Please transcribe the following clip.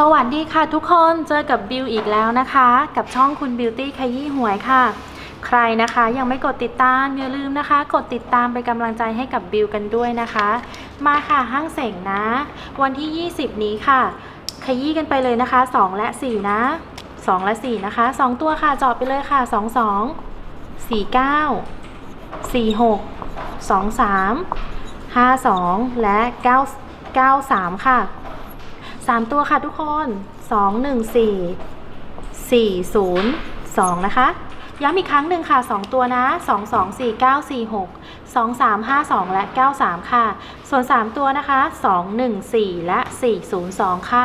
สวัสดีค่ะทุกคนเจอกับบิวอีกแล้วนะคะ กับช่องคุณบิวตี้ขยี้หวยค่ะ ใครนะคะยังไม่กดติดตามอย่าลืมนะคะ กดติดตามเป็นกำลังใจให้กับบิวกันด้วยนะคะ มาค่ะห้างเสงนะ วันที่ 20 นี้ค่ะ ขยี้กันไปเลยนะคะ 2 และ 4 นะ 2 และ 4 นะคะ 2 ตัวค่ะจาะไปเลยค่ะ 2 2 4 9 4 6 2 3 5 2 และ 9 9 3 ค่ะ สามตัวค่ะทุกคนสองหนึ่งสี่สี่ศูนย์สองนะคะ ย้ำอีกครั้งหนึ่งค่ะสองตัวนะสองสองสี่เก้าสี่หกสองสามห้าสองและเก้าสามค่ะ ส่วนสามตัวนะคะสองหนึ่งสี่และสี่ศูนย์สองค่ะ